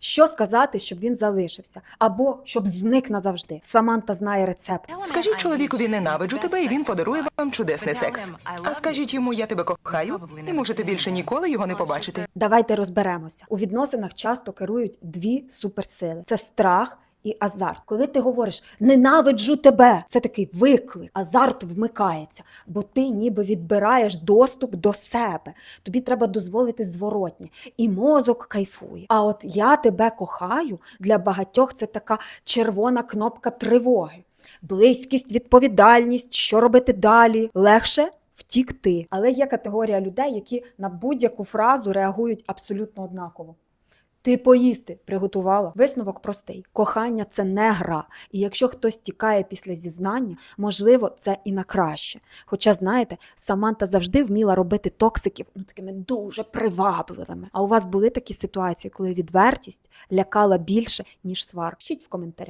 Що сказати, щоб він залишився, або щоб зник назавжди. Саманта знає рецепт. Скажіть чоловікові ненавиджу тебе, і він подарує вам чудесний секс. А скажіть йому, я тебе кохаю, і можете більше ніколи його не побачити. Давайте розберемося. У відносинах часто керують дві суперсили: це страх. І азарт, коли ти говориш ненавиджу тебе, це такий виклик. Азарт вмикається, бо ти ніби відбираєш доступ до себе. Тобі треба дозволити зворотнє, і мозок кайфує. А от я тебе кохаю для багатьох це така червона кнопка тривоги. Близькість, відповідальність, що робити далі. Легше втікти. Але є категорія людей, які на будь-яку фразу реагують абсолютно однаково. Ти поїсти приготувала. Висновок простий. Кохання це не гра. І якщо хтось тікає після зізнання, можливо, це і на краще. Хоча, знаєте, Саманта завжди вміла робити токсиків ну такими дуже привабливими. А у вас були такі ситуації, коли відвертість лякала більше, ніж свар? Пишіть в коментарях.